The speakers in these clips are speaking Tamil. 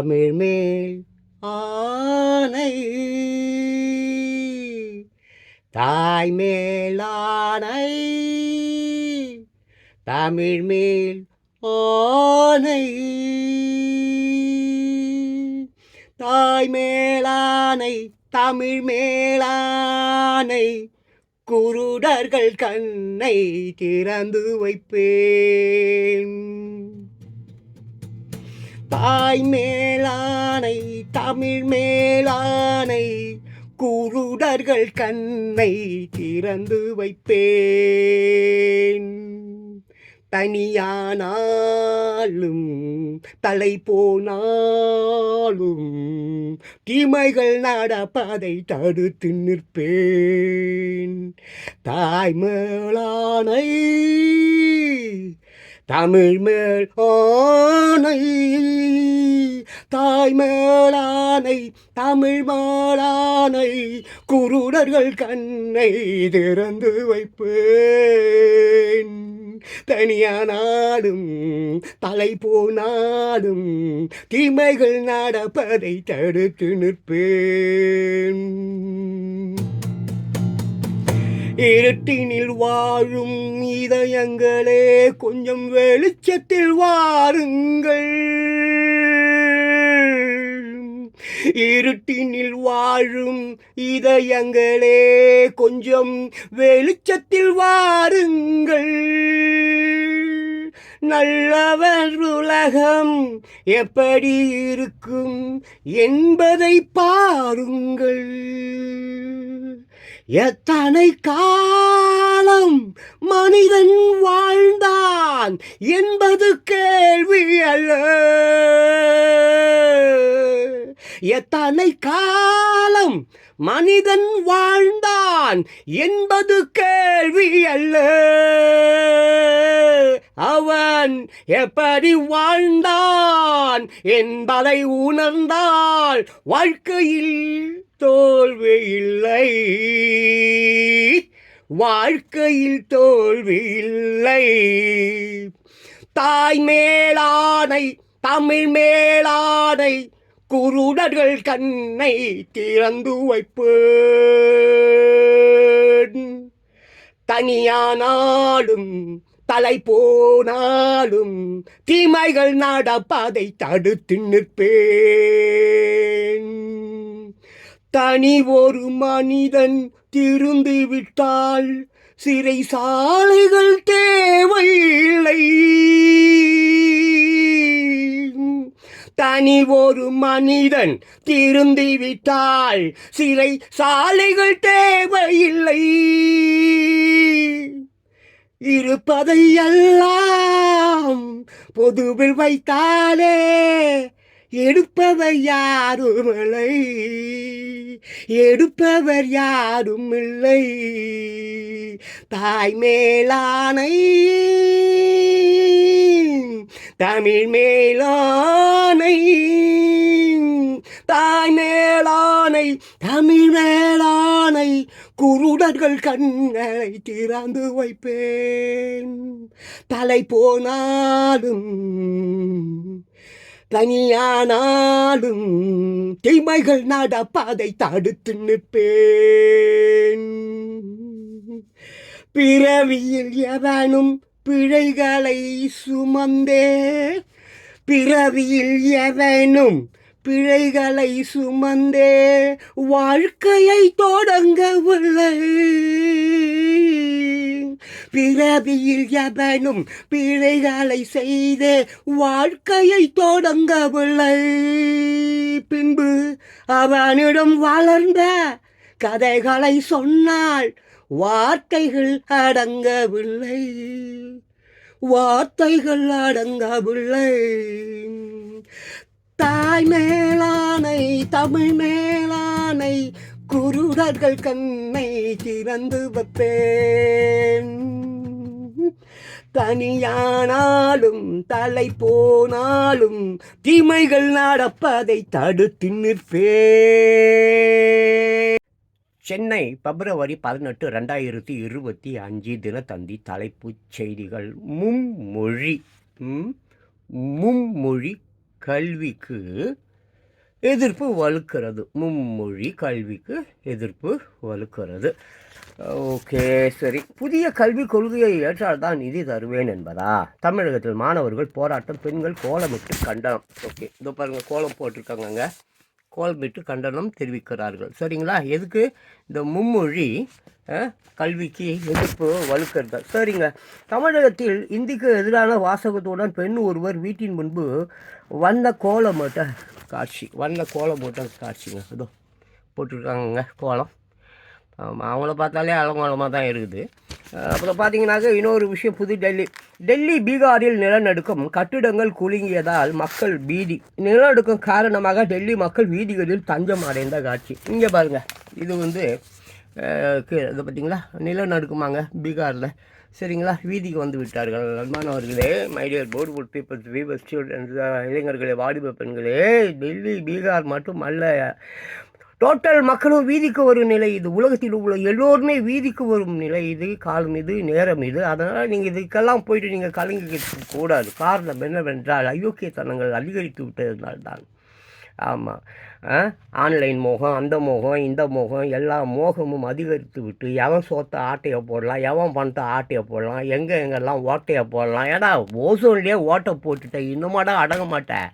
தமிழ் மேல் ஆனை. தாய் மேலானை தமிழ் மேல் ஆனை. தாய் மேலானை தமிழ் மேலானை குருடர்கள் கண்ணை திறந்து வைப்பே தாய் மேலானை தமிழ் மேலானை குருடர்கள் கண்ணை திறந்து வைப்பேன். தனியானாலும் தலை போனாலும் தீமைகள் நடப்பதை தடுத்து நிற்பேன். தாய் மேலானை தமிழ் மேல் ஆனை தாய் மேலானை தமிழ் மாலானை குருடர்கள் கண்ணை திறந்து வைப்பேன். தனியானாலும் தலை போனாடும் தீமைகள் நடப்பதை தடுத்து நிற்பேன். இருட்டினில் வாழும் இதயங்களே கொஞ்சம் வெளிச்சத்தில் வாருங்கள். இருட்டினில் வாழும் இதயங்களே கொஞ்சம் வெளிச்சத்தில் வாருங்கள். நல்லவர் உலகம் எப்படி இருக்கும் என்பதை பாருங்கள். எத்தனை காலம் மனிதன் வாழ்ந்தான் என்பது கேள்வி அல்ல. எத்தனை காலம் மனிதன் வாழ்ந்தான் என்பது கேள்வி அல்ல. அவன் எப்படி வாழ்ந்தான் என்பதை உணர்ந்தால் வாழ்க்கையில் தோல்வி இல்லை. வாழ்க்கையில் தோல்வி இல்லை. தாய் மேலானை தமிழ் மேலானை குருடர்கள் கண்ணை திறந்து வைப்பு தனியானாலும் தலை போனாலும் தீமைகள் நடப்பதை தடுத்து நிற்பேன். தனி ஒரு மனிதன் திருந்து விட்டால் சிறை சாலைகள் தேவையில்லை. தனி ஒரு மனிதன் திருந்தி விட்டால் சிறை சாலைகள் தேவையில்லை. இருப்பதை எல்லாம் பொதுவில் வைத்தாலே எடுப்பவர் யாரும் இல்லை எடுப்பவர் யாரும் இல்லை தாய் மேலானை தமிழ் மேலானை தாய் மேலானை தமிழ் மேலானை குருடர்கள் கண்களை திறந்து வைப்பேன். தலை போனாலும் தனியானாலும் தீமைகள் நடப்பதை தடுத்து நிற்பேன். பிறவியில் எவனும் பிழைகளை சுமந்தே பிறவியில் எவனும் பிழைகளை சுமந்தே வாழ்க்கையை தொடங்கவில்லை பிறவியில் எவனும் பிழைகளை செய்து வாழ்க்கையை தொடங்கவில்லை பின்பு அவனிடம் வளர்ந்த கதைகளை சொன்னால் வார்த்தைகள் அடங்கவில்லை. வார்த்தைகள் அடங்கவில்லை. தாய் மேலானை தமிழ் மேலானை குருடர்கள் கண்ணை திறந்து வைப்பேன். தனியானாலும் தலை போனாலும் தீமைகள் நடப்பதை தடுத்து நிற்பே சென்னை பிப்ரவரி பதினெட்டு ரெண்டாயிரத்தி இருபத்தி அஞ்சு தினத்தந்தி தலைப்புச் செய்திகள். மும்மொழி மும்மொழி கல்விக்கு எதிர்ப்பு வலுக்கிறது. மும்மொழி கல்விக்கு எதிர்ப்பு வலுக்கிறது. ஓகே சரி. புதிய கல்விக் கொள்கையை ஏற்றால் தான் நிதி தருவேன் என்பதா? தமிழகத்தில் மாணவர்கள் போராட்டம் பெண்கள் கோலமிட்டு கண்டனம். ஓகே இதோ பாருங்கள் கோலம் போட்டிருக்காங்கங்க. கோல்மிட்டு கண்டனம் தெரிவிக்கிறார்கள். சரிங்களா? எதுக்கு? இந்த மும்மொழி கல்விக்கு எதிர்ப்பு வலுக்கிறது. சரிங்க தமிழகத்தில் இந்திக்கு எதிரான வாசகத்துடன் பெண் ஒருவர் வீட்டின் முன்பு வண்ண கோலமோட்ட காட்சி. வண்ண கோலமோட்ட காட்சிங்க. இதோ போட்டிருக்காங்கங்க கோலம். ஆமாம் அவங்கள பார்த்தாலே அலங்கோலமாக தான் இருக்குது. அப்புறம் பார்த்தீங்கன்னாக்க இன்னொரு விஷயம் புது டெல்லி. டெல்லி பீகாரில் நிலநடுக்கம் கட்டிடங்கள் குலுங்கியதால் மக்கள் பீதி. நிலநடுக்கம் காரணமாக டெல்லி மக்கள் வீதிகளில் தஞ்சம் அடைந்த காட்சி. இங்கே பாருங்கள் இது வந்து கீழே இது பார்த்தீங்களா நிலநடுக்கமாங்க பீகாரில். சரிங்களா? வீதிக்கு வந்து விட்டார்கள். அன்பானவர்களே மைடியர் போர்ட்வுட் பீப்புள்ஸ் வீவர் ஸ்டூடெண்ட்ஸ் இளைஞர்களே வாலிப பெண்களே டெல்லி பீகார் மட்டும் அல்ல. டோட்டல் மக்களும் வீதிக்கு வரும் நிலை இது. உலகத்தில் உள்ள எல்லோருமே வீதிக்கு வரும் நிலை இது. காலம் இது நேரம் இது. அதனால் நீங்கள் இதுக்கெல்லாம் போயிட்டு நீங்கள் கலங்கிக்கிட்டு கூடாது. காரணம் என்னவென்றால் அயோக்கியத்தனங்கள் அதிகரித்து விட்டதுனால்தான். ஆமாம் ஆன்லைன் மோகம் அந்த மோகம் இந்த மோகம் எல்லா மோகமும் அதிகரித்து விட்டு எவன் சோத்த ஆட்டையை போடலாம் எவன் பணத்தை ஆட்டையை போடலாம் எங்கே எங்கெல்லாம் ஓட்டையை போடலாம். ஏன்னா ஓசோன்லேயே ஓட்டை போட்டுட்டேன். இன்னுமாடா அடங்க மாட்டேன்.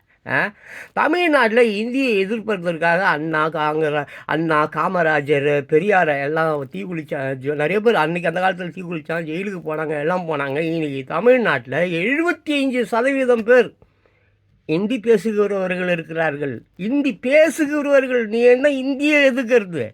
தமிழ்நாட்டில் இந்தியை எதிர்ப்பதற்காக அண்ணா காங்கிர அண்ணா காமராஜர் பெரியார் எல்லாம் தீ குளிச்சா நிறைய பேர் அன்றைக்கி அந்த காலத்தில் தீ குளிச்சாங்க ஜெயிலுக்கு போனாங்க எல்லாம் போனாங்க. இன்றைக்கி தமிழ்நாட்டில் எழுபத்தி அஞ்சு சதவீதம் பேர் இந்தி பேசுகிறவர்கள் இருக்கிறார்கள். இந்தி பேசுகிறவர்கள் நீ என்ன இந்தியை எதுக்கிறது?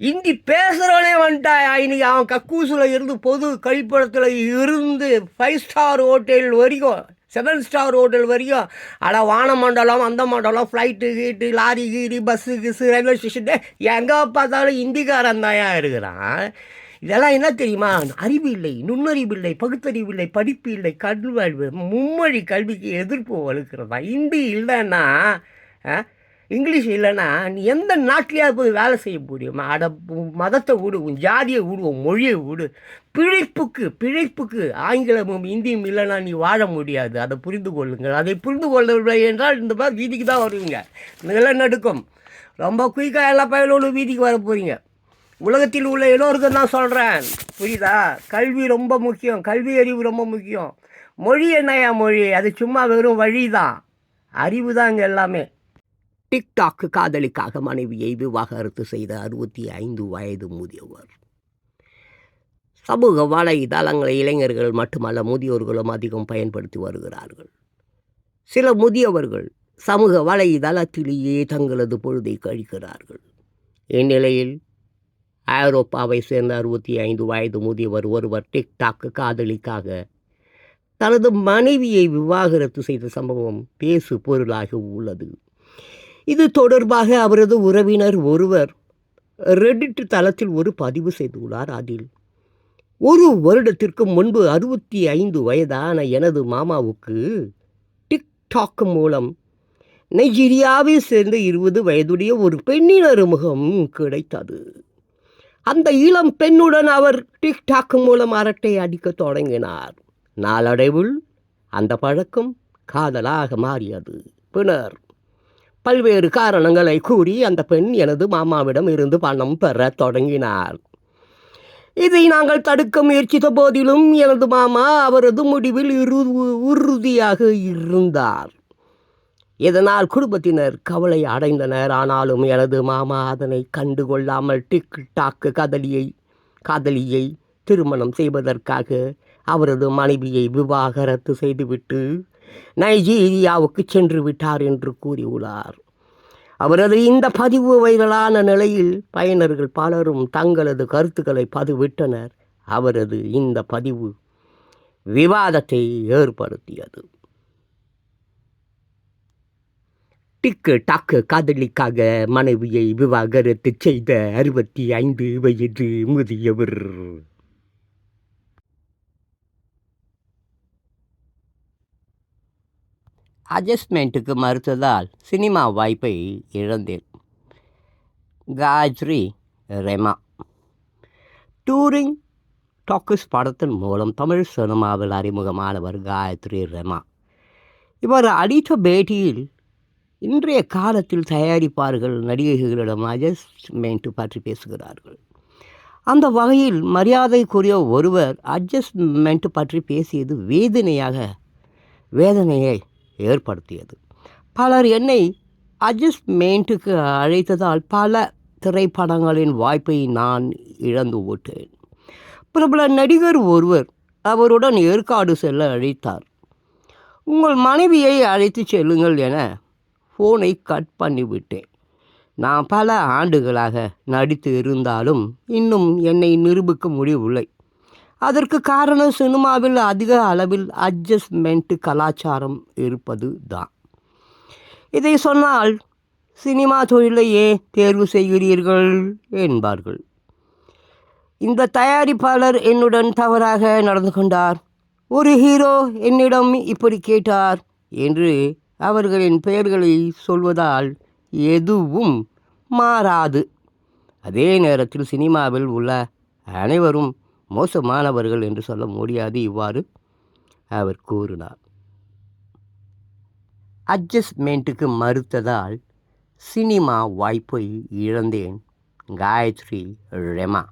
இந்தி பேசுகிறவனே வந்துட்டா இன்னைக்கு அவன் கக்கூசில் இருந்து பொது கழிப்படத்தில் இருந்து ஃபைவ் ஸ்டார் ஹோட்டல் வரைக்கும் செவன் ஸ்டார் ஹோட்டல் வரைக்கும் அட வான மண்டலம் அந்த மண்டலம் ஃப்ளைட்டு கீட்டு லாரி கீரி பஸ்ஸு கிஸ்ஸு ரயில்வே ஸ்டேஷன் எங்கே பார்த்தாலும் இந்திக்காரன் தாயா இருக்கிறான். இதெல்லாம் என்ன தெரியுமா? அறிவு இல்லை நுண்ணறிவு இல்லை பகுத்தறிவு இல்லை படிப்பு இல்லை கல்வாழ்வு மும்மொழி கல்விக்கு எதிர்ப்பு வலுக்கிறதா? இந்தி இல்லைன்னா இங்கிலீஷ் இல்லைன்னா நீ எந்த நாட்டிலேயாவது போய் வேலை செய்ய முடியுமா? அட மதத்தை விடு உன் ஜாதியை விடு உன் மொழியை விடு. பிழைப்புக்கு பிழைப்புக்கு ஆங்கிலமும் இந்தியும் இல்லைன்னா நீ வாழ முடியாது. அதை புரிந்து கொள்ளுங்கள். அதை புரிந்து கொள்ளவில்லை என்றால் இந்த மாதிரி வீதிக்கு தான் வருவீங்க. நிலநடுக்கம். ரொம்ப குயிக்காக எல்லா பயலோடு வீதிக்கு வர போகிறீங்க உலகத்தில் உள்ள எல்லோருக்கும் தான் சொல்கிறேன் புரியுதா? கல்வி ரொம்ப முக்கியம். கல்வி அறிவு ரொம்ப முக்கியம். மொழி என்னையா மொழி? அது சும்மா வெறும் வழி தான் அறிவு தான் இங்கே எல்லாமே. டிக்டாக் காதலிக்காக மனைவியை விவாகரத்து செய்த அறுபத்தி ஐந்து வயது முதியவர். சமூக வலைதளங்களை இளைஞர்கள் மட்டுமல்ல முதியோர்களும் அதிகம் பயன்படுத்தி வருகிறார்கள். சில முதியவர்கள் சமூக வலைதளத்திலேயே தங்களது பொழுதை கழிக்கிறார்கள். இந்நிலையில் ஐரோப்பாவை சேர்ந்த அறுபத்தி ஐந்து வயது முதியவர் ஒருவர் டிக்டாக் காதலிக்காக தனது மனைவியை விவாகரத்து செய்த சம்பவம் பேசு பொருளாக உள்ளது. இது தொடர்பாக அவரது உறவினர் ஒருவர் ரெடிட் தளத்தில் ஒரு பதிவு செய்துள்ளார் அதில். ஒரு வருடத்திற்கு முன்பு அறுபத்தி ஐந்து வயதான எனது மாமாவுக்கு டிக்டாக் மூலம் நைஜீரியாவை சேர்ந்த இருபது வயதுடைய ஒரு பெண்ணின் அறிமுகம் கிடைத்தது. அந்த இளம் பெண்ணுடன் அவர் டிக்டாக் மூலம் அரட்டை அடிக்க தொடங்கினார். நாளடைவில் அந்த பழக்கம் காதலாக மாறியது. பின்னர் பல்வேறு காரணங்களை கூறி அந்த பெண் எனது மாமாவிடம் இருந்து பணம் பெற தொடங்கினார் இதை நாங்கள் தடுக்க முயற்சித்த போதிலும் எனது மாமா அவரது முடிவில் இரு உறுதியாக இருந்தார். இதனால் குடும்பத்தினர் கவலை அடைந்தனர். ஆனாலும் எனது மாமா அதனை கண்டுகொள்ளாமல் டிக் டாக்கு கதலியை காதலியை திருமணம் செய்வதற்காக அவரது மனைவியை விவாகரத்து செய்துவிட்டு நைஜீரியாவுக்கு சென்று விட்டார் என்று கூறியுள்ளார். அவரது இந்த பதிவு வைரலான நிலையில் பயனர்கள் பலரும் தங்களது கருத்துக்களை பதிவிட்டனர். அவரது இந்த பதிவு விவாதத்தை ஏற்படுத்தியது. டிக்கு டாக்கு காதலிக்காக மனைவியை விவாகரத்து செய்த அறுபத்தி ஐந்து வயது முதியவர். அட்ஜஸ்ட்மெண்ட்டுக்கு மறுத்ததால் சினிமா வாய்ப்பை இழந்தேன். காயத்ரி ரெமா. டூரிங் டாக்கஸ் படத்தின் மூலம் தமிழ் சினிமாவில் அறிமுகமானவர் காயத்ரி ரெமா. இவர் அடித்த பேட்டியில் இன்றைய காலத்தில் தயாரிப்பார்கள் நடிகைகளிடம் அட்ஜஸ்ட்மெண்ட் பற்றி பேசுகிறார்கள். அந்த வகையில் மரியாதைக்குரிய ஒருவர் அட்ஜஸ்ட்மெண்ட் பற்றி பேசியது வேதனையாக வேதனையை ஏற்படுத்தியது. பலர் என்னை அட்ஜஸ்ட்மெண்ட்டுக்கு அழைத்ததால் பல திரைப்படங்களின் வாய்ப்பை நான் இழந்து விட்டேன். பிரபல நடிகர் ஒருவர் அவருடன் ஏற்காடு செல்ல அழைத்தார். உங்கள் மனைவியை அழைத்து செல்லுங்கள் என ஃபோனை கட் பண்ணிவிட்டேன் நான் பல ஆண்டுகளாக நடித்து இருந்தாலும் இன்னும் என்னை நிரூபிக்க முடியவில்லை. அதற்கு காரணம் சினிமாவில் அதிக அளவில் அட்ஜஸ்ட்மெண்ட் கலாச்சாரம் இருப்பது தான் இதை சொன்னால் சினிமா தொழிலையே தேர்வு செய்கிறீர்கள் என்பார்கள். இந்த தயாரிப்பாளர் என்னுடன் தவறாக நடந்து கொண்டார். ஒரு ஹீரோ என்னிடம் இப்படி கேட்டார் என்று அவர்களின் பெயர்களை சொல்வதால் எதுவும் மாறாது. அதே நேரத்தில் சினிமாவில் உள்ள அனைவரும் மோசமானவர்கள் என்று சொல்ல முடியாது. இவ்வாறு அவர் கூறினார். அட்ஜஸ்ட்மெண்ட்டுக்கு மறுத்ததால் சினிமா வாய்ப்பை இழந்தேன். காயத்ரி ரெமா.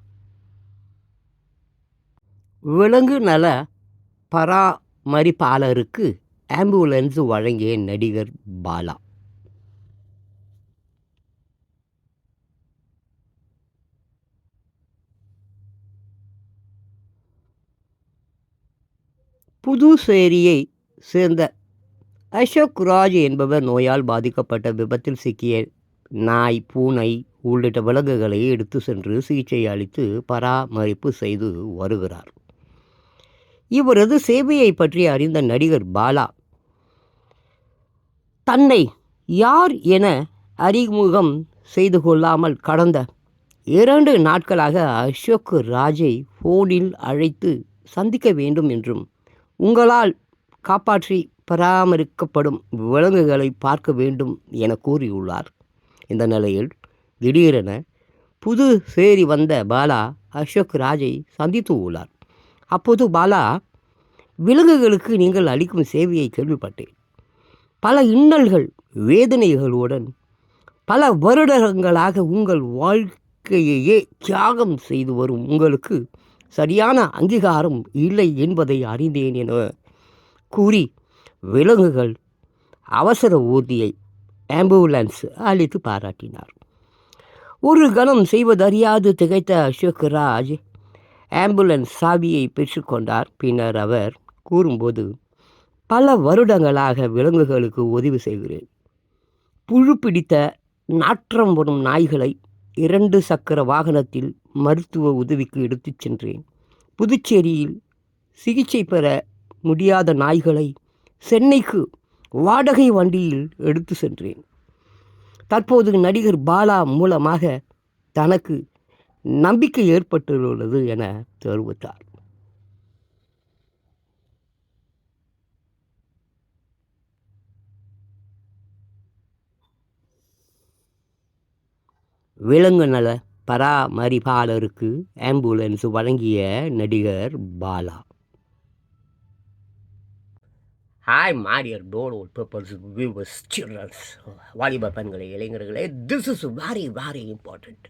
விலங்கு நல பராமரிப்பாளருக்கு ஆம்புலன்ஸ் வழங்கிய நடிகர் பாலா. புதுச்சேரியை சேர்ந்த அசோக் ராஜ் என்பவர் நோயால் பாதிக்கப்பட்ட விபத்தில் சிக்கிய நாய் பூனை உள்ளிட்ட விலங்குகளை எடுத்து சென்று சிகிச்சை அளித்து பராமரிப்பு செய்து வருகிறார். இவரது சேவையை பற்றி அறிந்த நடிகர் பாலா தன்னை யார் என அறிமுகம் செய்து கொள்ளாமல் கடந்த இரண்டு நாட்களாக அசோக் ராஜை ஃபோனில் அழைத்து சந்திக்க வேண்டும் என்றும் உங்களால் காப்பாற்றி பராமரிக்கப்படும் விலங்குகளை பார்க்க வேண்டும் என கூறியுள்ளார். இந்த நிலையில் திடீரென புது சேரி வந்த பாலா அசோக் ராஜை சந்தித்து உள்ளார். அப்போது பாலா விலங்குகளுக்கு நீங்கள் அளிக்கும் சேவையை கேள்விப்பட்டேன். பல இன்னல்கள் வேதனைகளுடன் பல வருடங்களாக உங்கள் வாழ்க்கையையே தியாகம் செய்து வரும் உங்களுக்கு சரியான அங்கீகாரம் இல்லை என்பதை அறிந்தேன் என கூறி விலங்குகள் அவசர ஊர்தியை ஆம்புலன்ஸ் அளித்து பாராட்டினார். ஒரு கணம் செய்வதறியாது திகைத்த அசோக் ராஜ் ஆம்புலன்ஸ் சாவியை பெற்றுக்கொண்டார் பின்னர் அவர் கூறும்போது பல வருடங்களாக விலங்குகளுக்கு உதவி செய்கிறேன். புழு பிடித்த நாற்றம் வரும் நாய்களை இரண்டு சக்கர வாகனத்தில் மருத்துவ உதவிக்கு எடுத்துச் சென்றேன். புதுச்சேரியில் சிகிச்சை பெற முடியாத நாய்களை சென்னைக்கு வாடகை வண்டியில் எடுத்து சென்றேன். தற்போது நடிகர் பாலா மூலமாக தனக்கு நம்பிக்கை ஏற்பட்டுள்ளது என தெரிவித்தார். விலங்கு நல பராமரிப்பாளருக்கு ஆம்புலன்ஸ் வழங்கிய நடிகர் பாலா. ஹாய் மாரியர் டோல் பேப்பர்ஸ் வியூவர்ஸ் சில்ட்ரன்ஸ் வாலிப பெண்களே இளைஞர்களே this is very very important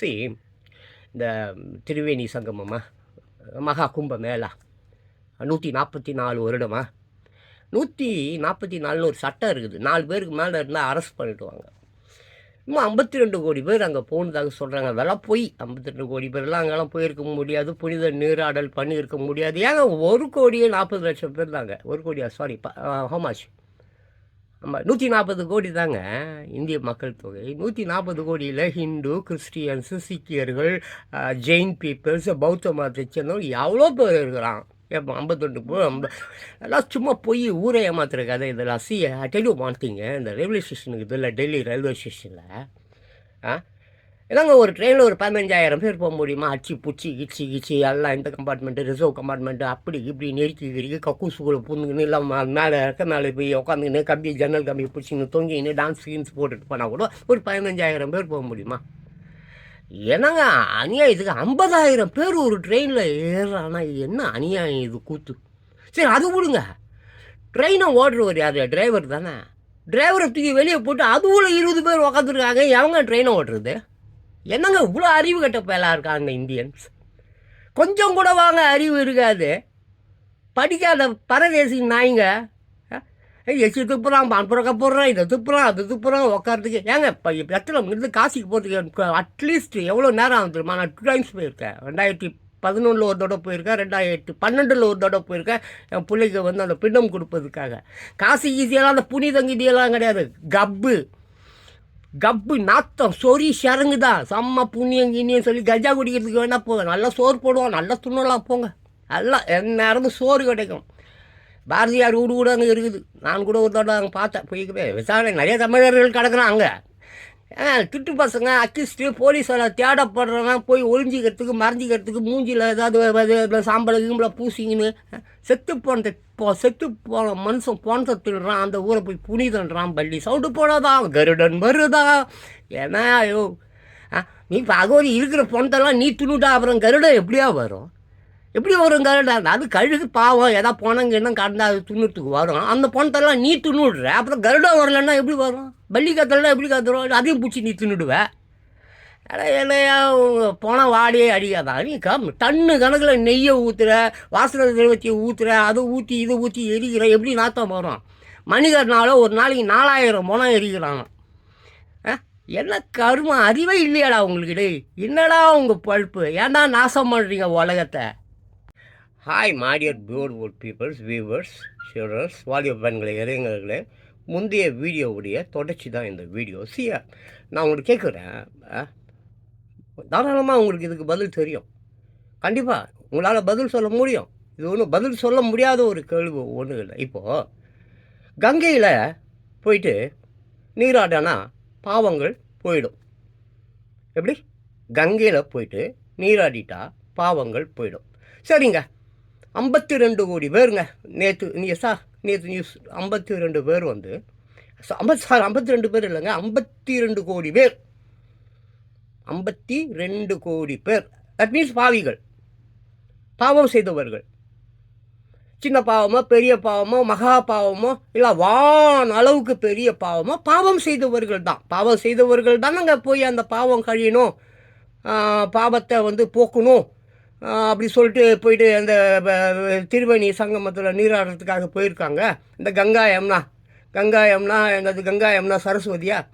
சரி இந்த திருவேணி சங்கமமா மகா கும்ப மேளா நூற்றி நாற்பத்தி நாலு வருடமா நூற்றி நாற்பத்தி நாலுன்னு ஒரு சட்டம் இருக்குது. நாலு பேருக்கு மேலே இருந்தால் அரெஸ்ட் பண்ணிடுவாங்க. இன்னும் ஐம்பத்தி ரெண்டு கோடி பேர் அங்கே போனதாக சொல்கிறாங்க அதெல்லாம் போய் ஐம்பத்தி ரெண்டு கோடி பேர்லாம் அங்கெல்லாம் போயிருக்க முடியாது. புனித நீராடல் பண்ணியிருக்க முடியாது. ஏங்க ஒரு கோடியே நாற்பது லட்சம் பேர் தாங்க. ஒரு கோடியா? சாரி ஹோமாச் ஆமாம் நூற்றி நாற்பது கோடி தாங்க இந்திய மக்கள் தொகை. நூற்றி நாற்பது கோடியில் ஹிந்து கிறிஸ்டியன்ஸு சீக்கியர்கள் ஜெயின் பீப்புள்ஸ் பௌத்த மதத்தை சேர்ந்தவங்க எவ்வளோ பேர் இருக்கிறான்? எப்போ ஐம்பத்தொண்டு போ எல்லாம் சும்மா போய் ஊரை ஏமாத்துற கதை இதெல்லாம். சி டெலியூ மாற்றிங்க இந்த ரயில்வே ஸ்டேஷனுக்கு இதில் டெல்லி ரயில்வே ஸ்டேஷனில் ஆ? ஏதாங்க ஒரு ட்ரெயினில் ஒரு பதினஞ்சாயிரம் பேர் போக முடியுமா? அச்சு பிடிச்சி கிச்சி கிச்சி எல்லாம் இந்த கம்பார்ட்மெண்ட்டு ரிசர்வ் கம்பார்ட்மெண்ட்டு அப்படி இப்படி நெருக்கி கிரிக்கி கக்கூசுக்குள்ளே புந்துக்கின்னு இல்லை மேலே இருக்க மேலே போய் உட்காந்துக்கின்னு கம்பி ஜன்னல் கம்பி பிடிச்சின்னு தொங்கின்னு டான்ஸ் கீன்ஸ் போட்டுட்டு போனால் கூட ஒரு பதினஞ்சாயிரம் பேர் போக முடியுமா? என்னங்க அநியாயத்துக்கு ஐம்பதாயிரம் பேர் ஒரு ட்ரெயினில் ஏறுறானா? என்ன அநியாயம் இது கூத்து? சரி அது விடுங்க. ட்ரெயினை ஓட்டுறவர் யார்? டிரைவர் தானே. டிரைவரை தூக்கி வெளியே போட்டு அதுவும் இருபது பேர் உக்காந்துருக்காங்க. எவங்க ட்ரெயினை ஓட்டுறது? என்னங்க இவ்வளோ அறிவு கட்ட பயலாக இருக்காங்க இந்தியன்ஸ்? கொஞ்சம் கூட வாங்க அறிவு இருக்காது. படிக்காத பரதேசி நாய்ங்க எச்சு துப்புறான் பான்புறக்க போடுறான் இதை துப்புறான் அது துப்புறான் உட்காரத்துக்கு ஏங்க இப்போ எத்தனை இருந்து காசிக்கு போகிறதுக்கு அட்லீஸ்ட் எவ்வளோ நேரம் ஆகும் தெரியுமா? நான் டூ டைம்ஸ் போயிருக்கேன். ரெண்டாயிரத்தி பதினொன்றில் ஒரு தடவை போயிருக்கேன். ரெண்டாயிரத்தி பன்னெண்டில் ஒரு தடவை போயிருக்கேன். என் பிள்ளைக்கு வந்து அந்த பிண்டம் கொடுப்பதுக்காக. காசி ஈஸியெல்லாம் அந்த புனிதங்கிதியெல்லாம் கிடையாது. கப்பு. கப்பு நாத்தம் சொறி சரங்கு தான் செம்ம புண்ணியம் கிண்ணியம் சொல்லி கஜா குடிக்கிறதுக்கு வேணால் போங்க. நல்லா சோறு போடுவோம். நல்லா துண்ணலாம் போங்க. நல்லா எந்நேரமும் சோறு கிடைக்கும். பாரதியார் வீடு கூட அங்கே இருக்குது. நான் கூட ஒரு தடவை அங்கே பார்த்தேன் போய்க்கவே விசாரணை நிறைய தமிழர்கள் கிடக்குறான் அங்கே. திட்டு பசங்க அக்கிஸ்ட்டு போலீஸால் தேடப்படுறவன் போய் ஒழிஞ்சிக்கிறதுக்கு மறைஞ்சிக்கிறதுக்கு மூஞ்சியில் ஏதாவது அது- அது சாம்பலை பூசிங்கன்னு செத்து போன போ செத்து போன மனுஷன் போனத்தை திடுறான் அந்த ஊரை போய் புனிதன்றான் பள்ளி. சவுண்டு போனதான் கருடன் வருதா? ஏன்னா ஐயோ ஆ, நீ பகவதி இருக்கிற பொணத்தெல்லாம் நீ துணுட்டா அப்புறம் கருடன் எப்படியா வரும்? எப்படி வரும் அது கழுகு பாவம். எதா போனங்க என்ன கடந்தா அது துண்ணுறதுக்கு வரும். அந்த பொணத்தெல்லாம் நீ துண்ணுடுற அப்புறம் கருடம் வரலன்னா எப்படி வரும்? பள்ளி கத்தலாம் எப்படி கத்துறோம்? அதையும் பிடிச்சி நீ தின்னுடுவேன் என்னையா போனால் வாடியே அடிக்காதா நீ கம். டன்னு கணக்கில் நெய்யை ஊற்றுற வாசனை திரவத்தியை ஊற்றுற அதை ஊற்றி இதை ஊற்றி எரிக்கிற. எப்படி நாத்தம் வரும்? மணிகர்னால ஒரு நாளைக்கு நாலாயிரம் பணம் எரிக்கிறான் ஆ? என்ன கருமம் அறிவே இல்லையாடா உங்களுக்கு டேய் என்னடா உங்கள் பழுப்பு? ஏன்டா நாசம் பண்ணுறீங்க உலகத்தை? Hi my dear beautiful peoples viewers childrens வாலிப பெண்களை இளைஞர்களே. முந்தைய வீடியோவுடைய தொடர்ச்சி தான் இந்த வீடியோ. சியா நான் உங்களுக்கு கேட்குறேன் தாராளமாக உங்களுக்கு இதுக்கு பதில் தெரியும். கண்டிப்பாக உங்களால் பதில் சொல்ல முடியும். இது ஒன்றும் பதில் சொல்ல முடியாத ஒரு கேள்வி ஒன்றும் இல்லை. இப்போது கங்கையில் போயிட்டு நீராடனா பாவங்கள் போயிடும். எப்படி? கங்கையில் போயிட்டு நீராடிட்டா பாவங்கள் போயிடும். சரிங்க. ஐம்பத்தி ரெண்டு கோடி பேருங்க. நேற்று நீ சார் நேற்று நியூஸ் ஐம்பத்தி ரெண்டு பேர் வந்து ஐம்பத் சார் ஐம்பத்தி ரெண்டு பேர் இல்லைங்க ஐம்பத்தி ரெண்டு கோடி பேர். ஐம்பத்தி ரெண்டு கோடி பேர். தட் மீன்ஸ் பாவிகள். பாவம் செய்தவர்கள். சின்ன பாவமோ பெரிய பாவமோ மகா பாவமோ இல்லை வான் அளவுக்கு பெரிய பாவமோ பாவம் செய்தவர்கள் தான். பாவம் செய்தவர்கள் தானங்க போய் அந்த பாவம் கழியணும். பாவத்தை வந்து போக்கணும். அப்படி சொல்லிட்டு போயிட்டு அந்த திருவணி திருவேணி சங்கமத்தில் நீராடுறதுக்காக போயிருக்காங்க. இந்த கங்கா கங்காயம்னா கங்கா யமுனா என்னது கங்கா சரஸ்வதியா?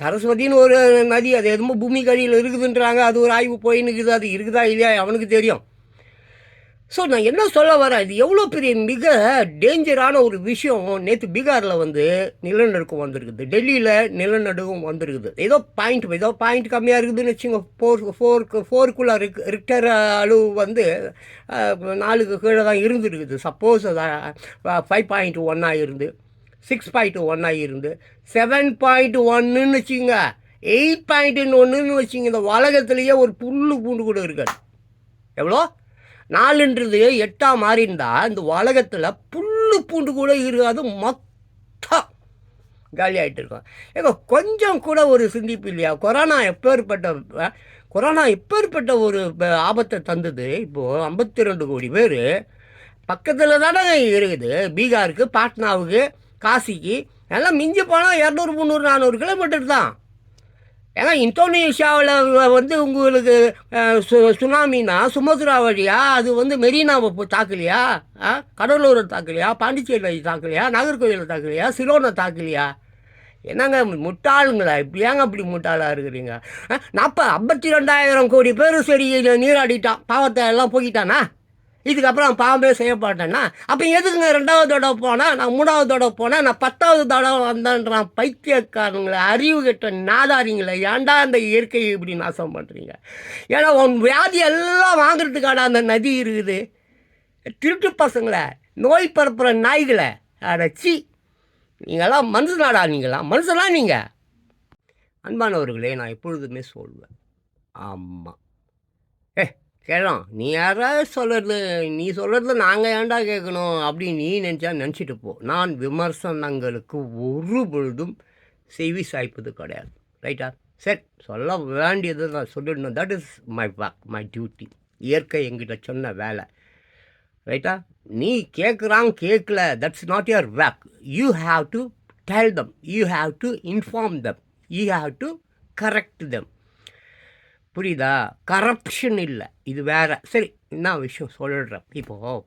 சரஸ்வதின்னு ஒரு நதி அது எதுவும் பூமி கடியில் இருக்குதுன்றாங்க. அது ஒரு ஆய்வு போயின்னு இருக்குது. அது இருக்குதா இல்லையா? அவனுக்கு தெரியும். ஸோ நான் என்ன சொல்ல வரேன்? இது எவ்வளோ பெரிய மிக டேஞ்சரான ஒரு விஷயம். நேற்று பீகாரில் வந்து நிலநடுக்கம் வந்திருக்குது. டெல்லியில் நிலநடுக்கம் வந்திருக்குது. ஏதோ பாயிண்ட் ஏதோ பாயிண்ட் கம்மியாக இருக்குதுன்னு வச்சுங்க ஃபோர் ஃபோருக்கு ஃபோருக்குள்ளே ரிக் ரிக்டர் அளவு வந்து நாலுக்கு கீழே தான் இருந்துருக்குது. சப்போஸ் ஃபைவ் பாயிண்ட் ஒன்னாக இருந்து சிக்ஸ் பாயிண்ட் ஒன்னாக இருந்து செவன் பாயிண்ட் ஒன்றுன்னு வச்சுங்க எயிட் பாயிண்ட் ஒன்றுன்னு வச்சுங்க இந்த உலகத்துலேயே ஒரு புல்லு பூண்டு கூட இருக்காது. எவ்வளோ? நாலுன்றது எட்டாக மாறியிருந்தா இந்த உலகத்தில் புல்லு பூண்டு கூட இருக்காது மொத்தம் காலியாகிட்டு இருக்கும் இருக்கோம். ஏங்க கொஞ்சம் கூட ஒரு சிந்திப்பு இல்லையா? கொரோனா எப்பேற்பட்ட கொரோனா எப்பேற்பட்ட ஒரு ப- ஆபத்தை தந்தது? இப்போது ஐம்பத்தி ரெண்டு கோடி பேர் பக்கத்தில் தானே இருக்குது. பீகாருக்கு பாட்னாவுக்கு காசிக்கு எல்லாம் மிஞ்சி போனால் இரநூறு முந்நூறு நானூறு கிலோமீட்டர் தான். ஏன்னா இந்தோனேஷியாவில் வந்து உங்களுக்கு சு- சுனாமினா சுமத்ரா வழியா அது வந்து மெரினாவை தாக்கலையா? ஆ? கடலூரை தாக்கலையா? பாண்டிச்சேரி தாக்கலையா? நாகர்கோவிலை தாக்கலையா? சிலோனை தாக்கலையா? என்னங்க முட்டாளுங்களா? இப்படியாங்க அப்படி முட்டாளாக இருக்கிறீங்க? நாற்பது ஐம்பத்தி ரெண்டாயிரம் கோடி பேர் சரி நீராடிட்டான். பாவத்தை எல்லாம் போய்கிட்டானா இதுக்கப்புறம் பாம்பே செய்ய மாட்டேன்னா அப்போ எதுக்குங்க ரெண்டாவது தடவை போனால் நான் மூணாவது தடவை போனேன் நான் பத்தாவது தடவை வந்தேன்றான் பைத்தியக்காரங்களை அறிவு கெட்ட நாதாரிங்களை ஏன்டா அந்த இயற்கையை இப்படி நாசம் பண்ணுறீங்க ஏன்னா உன் வியாதி எல்லாம் வாங்குறதுக்கான அந்த நதி இருக்குது. திருட்டு பசங்களை நோய் பரப்புகிற நாய்களை அடைச்சி நீங்களாம் மனுஷனாடா நீங்களாம் மனுஷனா நீங்கள் அன்பானவர்களே நான் எப்பொழுதுமே சொல்வேன். ஆமாம் ஏ கேளம் நீ யாராவது சொல்கிறது நீ சொல்கிறது நாங்கள் ஏன்டா கேட்கணும் அப்படின்னு நீ நினச்சா நினச்சிட்டு போ. நான் விமர்சனங்களுக்கு ஒரு பொழுதும் செவி சாய்ப்பது கிடையாது. ரைட்டா சரி சொல்ல வேண்டியது நான் சொல்லிடணும். That is my work my duty இயற்கை எங்கிட்ட சொன்ன வேலை. ரைட்டா நீ கேட்குறான் கேட்கல that's not your work you have to tell them you have to inform them you have to correct them புரியுதா? கரப்ஷன் இல்லை. இது வேற. சரி என்ன விஷயம் சொல்கிறேன் இப்போது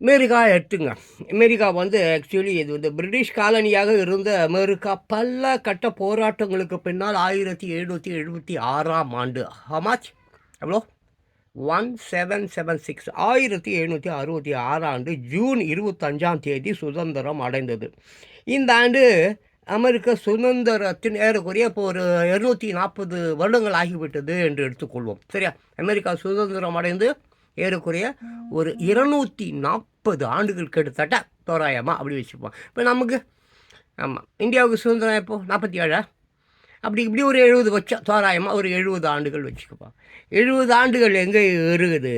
அமெரிக்கா எடுத்துங்க. அமெரிக்கா வந்து ஆக்சுவலி இது வந்து பிரிட்டிஷ் காலனியாக இருந்த அமெரிக்கா பல கட்ட போராட்டங்களுக்கு பின்னால் ஆயிரத்தி எழுநூற்றி எழுபத்தி ஆறாம் ஆண்டு. ஹமாச் எவ்வளோ ஒன் செவன் செவன் சிக்ஸ் ஆயிரத்தி எழுநூற்றி அறுபத்தி ஆறாம் ஆண்டு ஜூன் இருபத்தஞ்சாம் தேதி சுதந்திரம் அடைந்தது. இந்த ஆண்டு அமெரிக்க சுதந்திரத்தின் ஏறக்குறைய இப்போ ஒரு இருநூற்றி நாற்பது வருடங்கள் ஆகிவிட்டது என்று எடுத்துக்கொள்வோம். சரியா? அமெரிக்கா சுதந்திரம் அடைந்து ஏறக்குறைய ஒரு இருநூற்றி நாற்பது ஆண்டுகள் கிட்டத்தட்ட தோராயமாக அப்படி வச்சுப்போம். இப்போ நமக்கு ஆமாம் இந்தியாவுக்கு சுதந்திரம் எப்போ? நாற்பத்தி ஏழா அப்படி இப்படி ஒரு எழுபது வச்சா தோராயமாக ஒரு எழுபது ஆண்டுகள் வச்சுக்கப்போம். எழுபது ஆண்டுகள் எங்கே இருக்குது?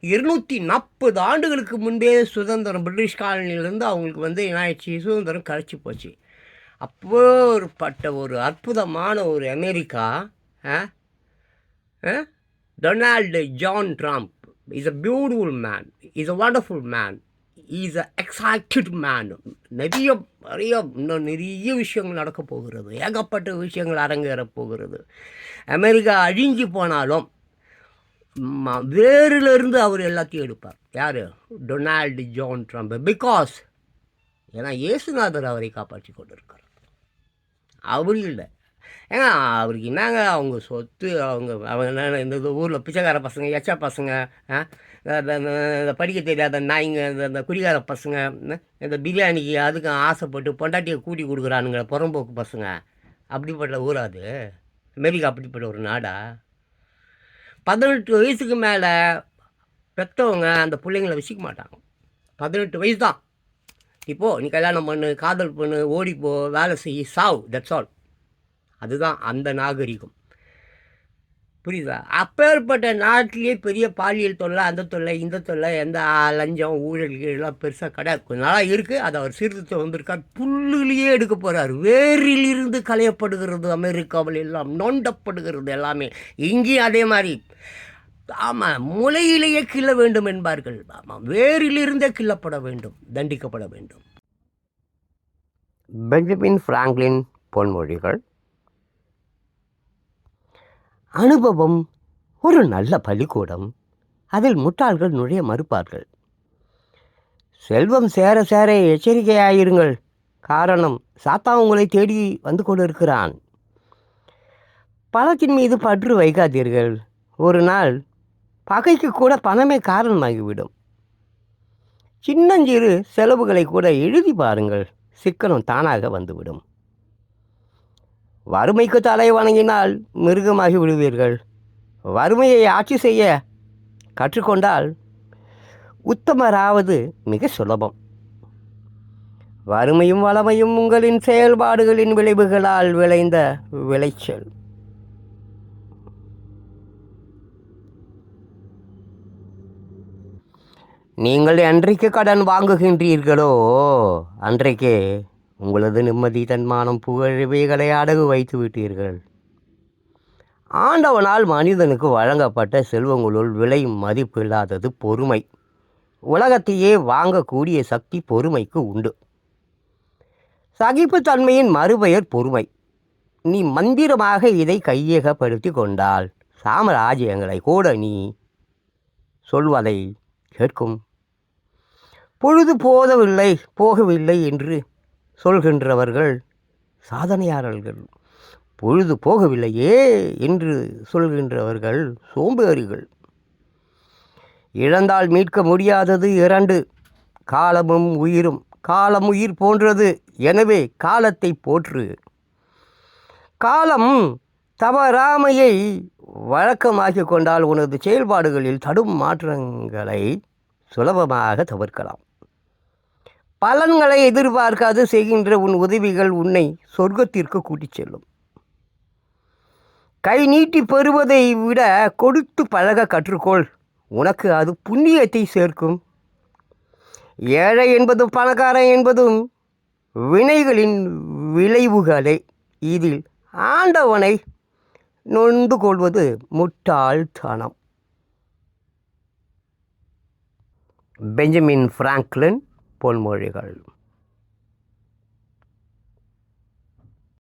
இருநூற்றி நாற்பது ஆண்டுகளுக்கு முன்பே சுதந்திரம் பிரிட்டிஷ் காலனியிலேருந்து அவங்களுக்கு வந்து என்ன சுதந்திரம் கரைச்சி போச்சு. அப்போற்பட்ட ஒரு அற்புதமான ஒரு அமெரிக்கா ஆ? ஆ? Donald John Trump is a beautiful man is a wonderful man is a excited man நிறைய நிறைய இன்னும் நிறைய விஷயங்கள் நடக்க போகிறது ஏகப்பட்ட விஷயங்கள் அரங்கேற போகிறது. அமெரிக்கா அழிஞ்சு போனாலும் ம- அவர் எல்லாத்தையும் எடுப்பார். யார்? டொனால்டு ஜான் ட்ரம்ப் பிகாஸ் ஏன்னா இயேசுநாதர் அவரை காப்பாற்றி கொண்டிருக்கிறார். அவர் இல்லை. ஏங்க அவருக்கு என்னங்க அவங்க சொத்து அவங்க அவங்க என்ன இந்த ஊரில் பிச்சைக்கார பசங்க எச்சா பசங்க இந்த- படிக்க தெரியாத நாய்ங்க இந்த இந்த குடிகார பசங்க இந்த பிரியாணிக்கு அதுக்கு ஆசைப்பட்டு பொண்டாட்டியை கூட்டி கொடுக்குறானுங்க புறம்போக்கு பசங்க. அப்படிப்பட்ட ஊரா அது? அமெரிக்கா அப்படிப்பட்ட ஒரு நாடா? பதினெட்டு வயசுக்கு மேலே பெற்றவங்க அந்த பிள்ளைங்கள வச்சுக்க மாட்டாங்க. பதினெட்டு வயசு தான். இப்போது நீ கல்யாணம் பண்ணு காதல் பண்ணு ஓடிப்போ வேலை செய் சாவ் தட்ஸ் ஆல் அதுதான் அந்த நாகரிகம். புரியுதா? அப்பேற்பட்ட நாட்டிலேயே பெரிய பாலியல் தொல்லை அந்த தொல்லை இந்த தொல்லை எந்த லஞ்சம் ஊழல் எல்லாம் பெருசாக கிடையாது. கொஞ்ச நாளாக இருக்குது அதை அவர் சீர்திருத்தம் வந்திருக்கார் புல்லுலேயே எடுக்க போகிறார் வேரிலிருந்து களையப்படுகிறது அமெரிக்காவில் எல்லாம் நோண்டப்படுகிறது எல்லாமே. இங்கேயும் அதே மாதிரி. ஆமாம் முளையிலேயே கிள்ள வேண்டும் என்பார்கள். ஆமாம் வேரிலிருந்தே கிள்ளப்பட வேண்டும் தண்டிக்கப்பட வேண்டும். பெஞ்சமின் ஃப்ராங்க்லின் பொன்மொழிகள். அனுபவம் ஒரு நல்ல பள்ளிக்கூடம். அதில் முட்டாள்கள் நுழைய மறுப்பார்கள். செல்வம் சேர சேர எச்சரிக்கையாயிருங்கள். காரணம் சாத்தா உங்களை தேடி வந்து கொண்டிருக்கிறான். பழத்தின் மீது பற்று வைக்காதீர்கள். ஒரு நாள் பகைக்கு கூட பணமே காரணமாகிவிடும். சின்னஞ்சிறு செலவுகளை கூட எழுதி பாருங்கள் சிக்கனம் தானாக வந்துவிடும். வறுமைக்கு தலை வணங்கினால் மிருகமாகி விடுவீர்கள். வறுமையை ஆட்சி செய்ய கற்றுக்கொண்டால் உத்தமராவது மிக சுலபம். வறுமையும் வளமையும் உங்களின் செயல்பாடுகளின் விளைவுகளால் விளைந்த விளைச்சல். நீங்கள் என்றைக்கு கடன் வாங்குகின்றீர்களோ? அன்றைக்கே உங்களது நிம்மதி தன்மானம் புகழ்வைகளை அடகு வைத்து விட்டீர்கள். ஆண்டவனால் மனிதனுக்கு வழங்கப்பட்ட செல்வங்களுள் விலை மதிப்பில்லாதது பொறுமை. உலகத்தையே வாங்கக்கூடிய சக்தி பொறுமைக்கு உண்டு. சகிப்புத்தன்மையின் மறுபெயர் பொறுமை. நீ மந்திரமாக இதை கையகப்படுத்தி கொண்டால் சாம்ராஜ்யங்களை கூட நீ சொல்வதை கேட்கும். பொழுது போதவில்லை போகவில்லை என்று சொல்கின்றவர்கள் சாதனையாளர்கள். பொழுது போகவில்லையே என்று சொல்கின்றவர்கள் சோம்பேறிகள். இழந்தால் மீட்க முடியாதது இரண்டு காலமும் உயிரும் காலம் உயிர் போன்றது. எனவே காலத்தை போற்று. காலம் தவறாமையை வழக்கமாகிக் கொண்டால் உனது செயல்பாடுகளில் தடும் மாற்றங்களை சுலபமாக தவிர்க்கலாம். பலன்களை எதிர்பார்க்காது செய்கின்ற உன் உதவிகள் உன்னை சொர்க்கத்திற்கு கூட்டிச் செல்லும். கை நீட்டி பெறுவதை விட கொடுத்து பழக கற்றுக்கொள். உனக்கு அது புண்ணியத்தை சேர்க்கும். ஏழை என்பதும் பணக்காரன் என்பதும் வினைகளின் விளைவுகளே. இதில் ஆண்டவனை நொந்து கொள்வது முட்டாள்தனம் பெஞ்சமின் ஃப்ராங்க்லின் பொன்மொழிகள்